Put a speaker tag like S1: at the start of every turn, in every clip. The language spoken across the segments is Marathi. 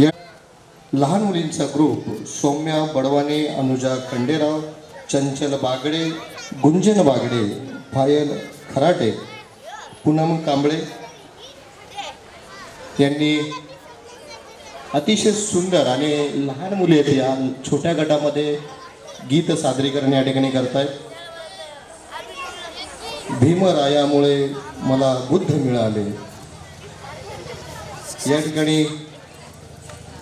S1: या लहान मुलींचा ग्रुप सौम्या बडवाने अनुजा खंडेराव चंचल बागडे गुंजन बागडे पायल खराटे पूनम कांबळे यांनी अतिशय सुंदर आणि लहान मुली आहेत या छोट्या गटामध्ये गीत सादरीकरण या ठिकाणी करतायत. भीमरायामुळे मला बुद्ध मिळाले. या ठिकाणी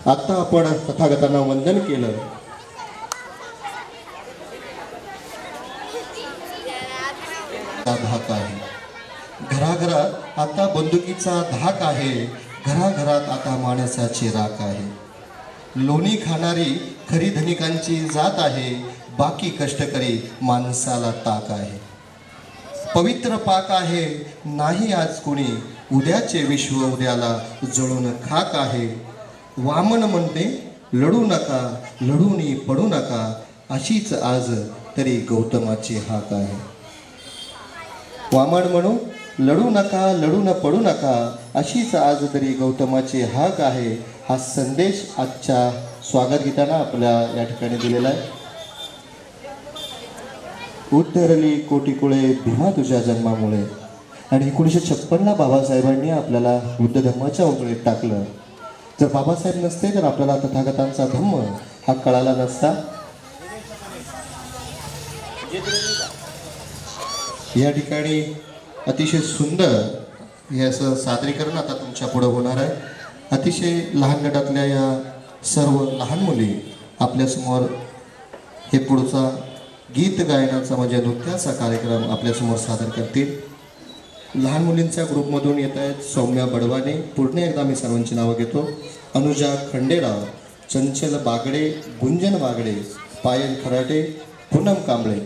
S1: आता आपण तथागतांना वंदन केलं. धाक आहे. घराघरात आता बंदुकीचा धाक आहे. घराघरात आता माणसाची राख आहे. लोणी खाणारी खरी धनिकांची जात आहे. बाकी कष्टकरी माणसाला ताक आहे. पवित्र पाक आहे. नाही आज कुणी. उद्याचे विश्व उद्याला जळून खाक आहे. वामन म्हणते लढू नका लढूनी पडू नका अशीच आज तरी गौतमाची हाक आहे. वामन म्हणू लढू नका लढू न पडू नका अशीच आज तरी गौतमाची हाक आहे. हा संदेश आजच्या स्वागत गीताना आपल्या या ठिकाणी दिलेला आहे. उद्धरली कोटिकुळे भीमा तुझ्या जन्मामुळे. आणि एकोणीसशे छप्पनला बाबासाहेबांनी आपल्याला बुद्ध धर्माच्या उंगळीत टाकलं. जर बाबासाहेब नसते तर आपल्याला तथागतांचा धम्म हा कळाला नसता या ठिकाणी अतिशय सुंदर हे असं सादरीकरण आता तुमच्या पुढं होणार आहे. अतिशय लहान गटातल्या या सर्व लहान मुली आपल्यासमोर हे पुढचा गीत गायनाचा म्हणजे नृत्याचा कार्यक्रम आपल्यासमोर सादर करतील. लहान मुलींच्या ग्रुपमधून येत आहेत सौम्या बडवाने. पूर्ण एकदा मी सर्वांची नावं घेतो. अनुजा खंडेराव चंचल बागडे गुंजन बागडे पायल खराटे पूनम कांबळे.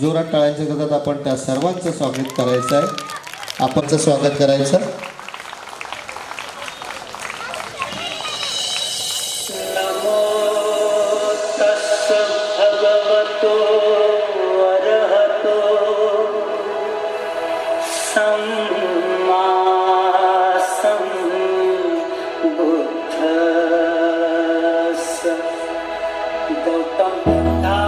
S1: जोरात टाळ्यांच्या गजात आपण त्या सर्वांचं स्वागत करायचं आहे. आपणचं स्वागत करायचं.
S2: rápido também tá.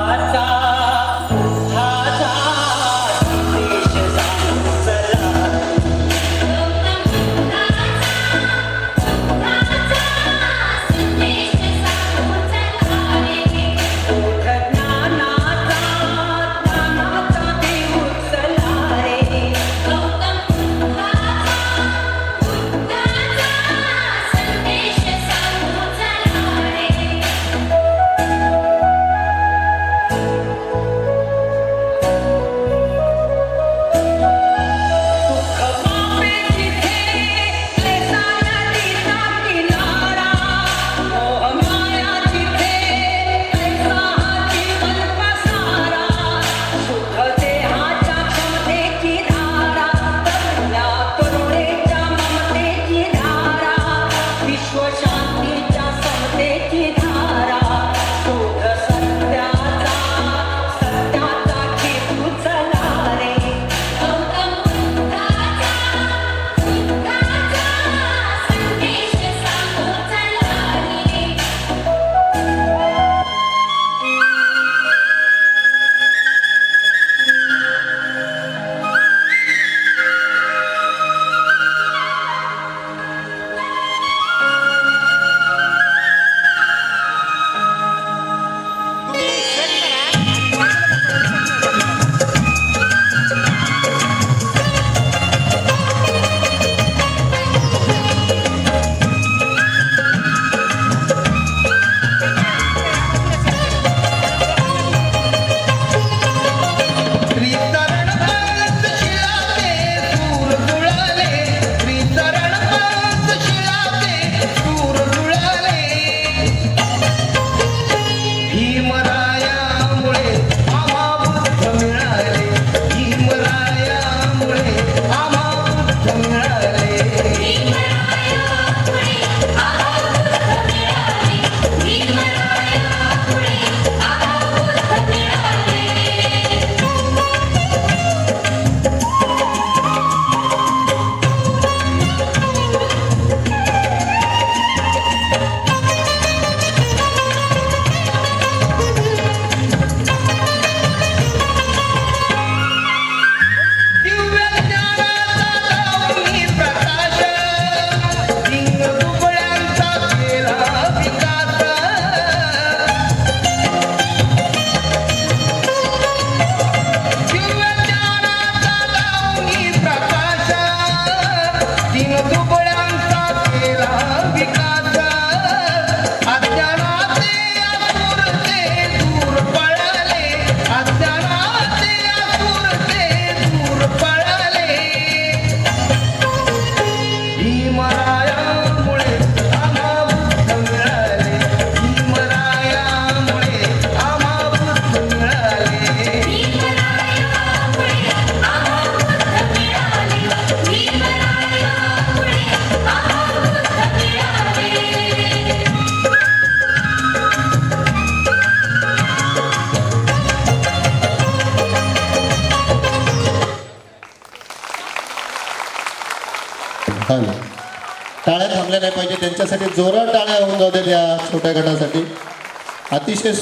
S1: हॅलो टाळ्या थांबल्या नाही पाहिजे. त्यांच्यासाठी जोरात टाळ्या होऊन जाऊ द्या त्या छोट्या गटासाठी. अतिशय